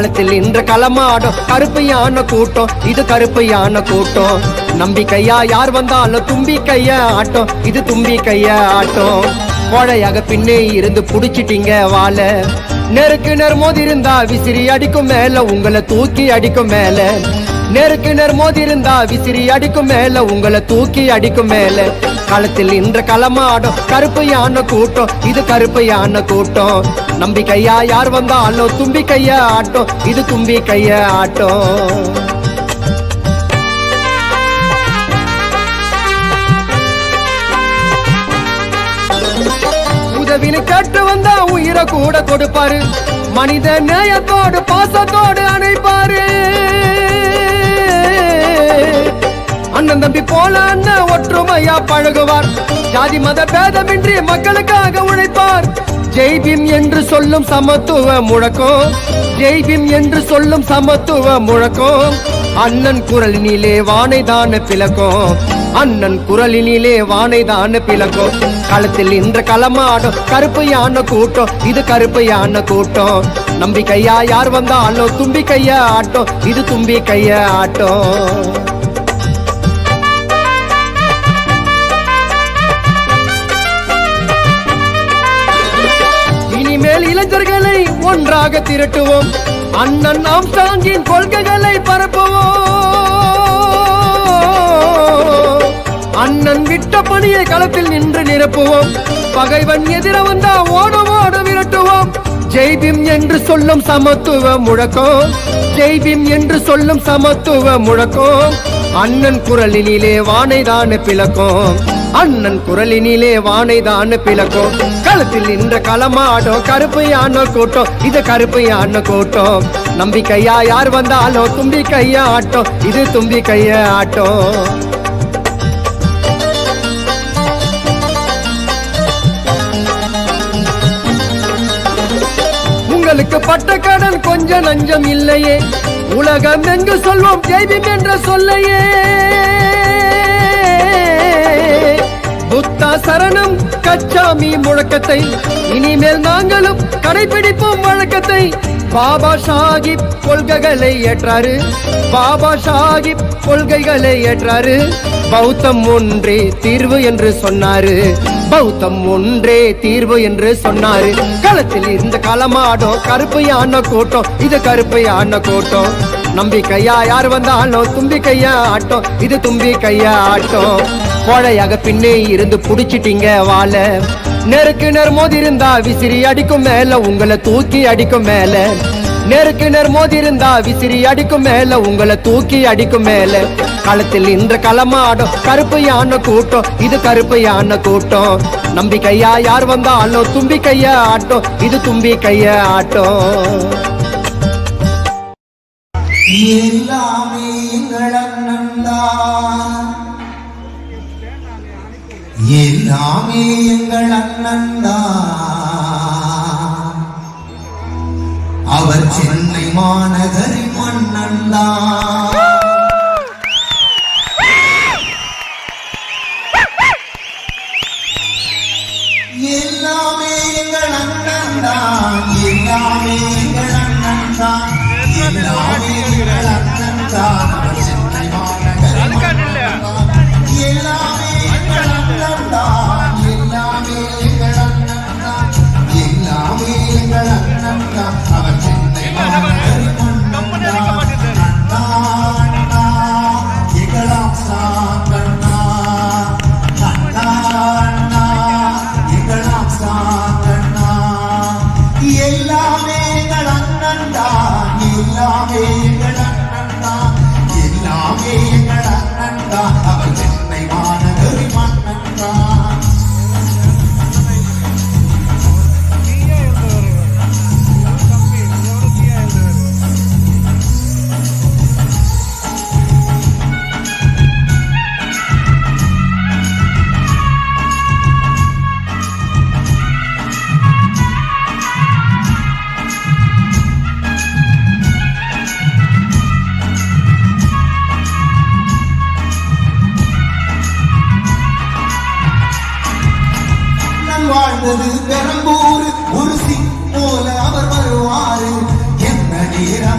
காலத்தில் இன்று களமாடும். கருப்பு யானை கூட்டம் இது கருப்பு யானை கூட்டம். நம்பிக்கையா யார் வந்தாலும் தும்பி கைய ஆட்டம் இது தும்பி கைய ஆட்டம். கோழையாக பின்னே இருந்து புடிச்சிட்டீங்க வாழ நெருக்கு நேர் மோதி இருந்தா விசிறி அடிக்கும் மேல உங்களை தூக்கி அடிக்கும் மேல. நேருக்கு நேர் மோதி இருந்தா விசிறி அடிக்கும் மேல உங்களை தூக்கி அடிக்கும் மேல. களத்தில் இன்று களமாடும் கருப்பு யானை கூட்டம். இது கருப்பு யானை கூட்டம். நம்பிக்கையா யார் வந்தாலும் தும்பி கைய ஆட்டம். இது தும்பி கைய ஆட்டம். உதவினு கேட்டு வந்தா உயிரை கூட கொடுப்பாரு. மனித நேயத்தோடு பாசத்தோடு அணைப்பாரு. அண்ணன் தம்பி போல அண்ணன் ஒற்றுமையா பழகுவார். ஜாதி மத பேதமின்றி மக்களுக்காக உழைப்பார். ஜெய்பீம் என்று சொல்லும் சமத்துவ முழக்கம். ஜெய்பீம் என்று சொல்லும் சமத்துவ முழக்கம். அண்ணன் குரலினிலே வானைதான பிளக்கும். அண்ணன் குரலினிலே வானைதான பிளக்கும். களத்தில் இன்று களமாடும் கருப்பு யானை கூட்டம். இது கருப்பு யானை கூட்டம். நம்பிக்கையா யார் வந்தாலும் தும்பி கைய ஆட்டம். இது தும்பி கைய ஆட்டம். ஒன்றாக திரட்டுவோம். அண்ணன் ஆம்சாங்கின் கொள்கைகளை பரப்புவோம். அண்ணன் விட்ட பணியை களத்தில் நின்று நிரப்புவோம். பகைவன் எதிர வந்தா ஓடும் ஓட விரட்டுவோம். ஜெய்பீம் என்று சொல்லும் சமத்துவ முழக்கம். ஜெய்பீம் என்று சொல்லும் சமத்துவ முழக்கம். அண்ணன் குரலினிலே வானைதான பிளக்கும். அண்ணன் குரலினிலே வானைதான பிளக்கும். களத்தில் நின்ற களமாடும் கருப்பு யானோ கூட்டம் இது கருப்பு யானோ கூட்டம் நம்பிக்கையா யார் வந்தாலும் தும்பி கைய ஆட்டம் இது தும்பி கைய ஆட்டம் உங்களுக்கு பட்ட கடன் கொஞ்ச நஞ்சம் இல்லையே. உலகம் எங்கு சொல்வோம் ஜெய்பீம் என்ற சொல்லையே. புத்தா சரணம் கச்சாமி முழக்கத்தை. இனிமேல் நாங்களும் கடைபிடிப்போம் வழக்கத்தை. பாபா சாஹிப் கொள்கைகளை ஏற்றாரு. பாபா சாஹிப் கொள்கைகளை ஏற்றாரு. பௌத்தம் ஒன்றே தீர்வு என்று சொன்னாரு. பௌத்தம் ஒன்றே தீர்வு என்று சொன்னாரு. களத்தில் இருந்த களமாடும் கருப்பு யானை கூட்டம் இது கருப்பு யானை கூட்டம் நம்பிக்கையா யார் வந்தாலும் தும்பிக்கையா ஆட்டம் இது தும்பிக்கையா ஆட்டம் கோழையாக பின்னே இருந்து புடிச்சிட்டீங்க வாழ நெருக்கு நேர் மோதி இருந்தா விசிறி அடிக்கும் மேல உங்களை தூக்கி அடிக்கும் மேல. நெருக்கு நேர் மோதி இருந்தா விசிறி அடிக்கும் மேல உங்களை தூக்கி அடிக்கும் மேல. களத்தில் இன்று களமாடும் கருப்பு யானை கூட்டம். இது கருப்பு யானை கூட்டம். நம்பிக்கையா யார் வந்தாலும் தும்பி கைய ஆட்டம். இது தும்பி கைய ஆட்டம். எல்லாமே எங்கள் அண்ணன்தான் எல்லாமே எங்கள் அண்ணன்தான் அவர் சென்னை மாநகரின் மன்னன்தான் எல்லாமே எல்லாமே நடந்தது பெரம்பூர் குருசி போல அவர் வருவாரு. என்ன நேரம்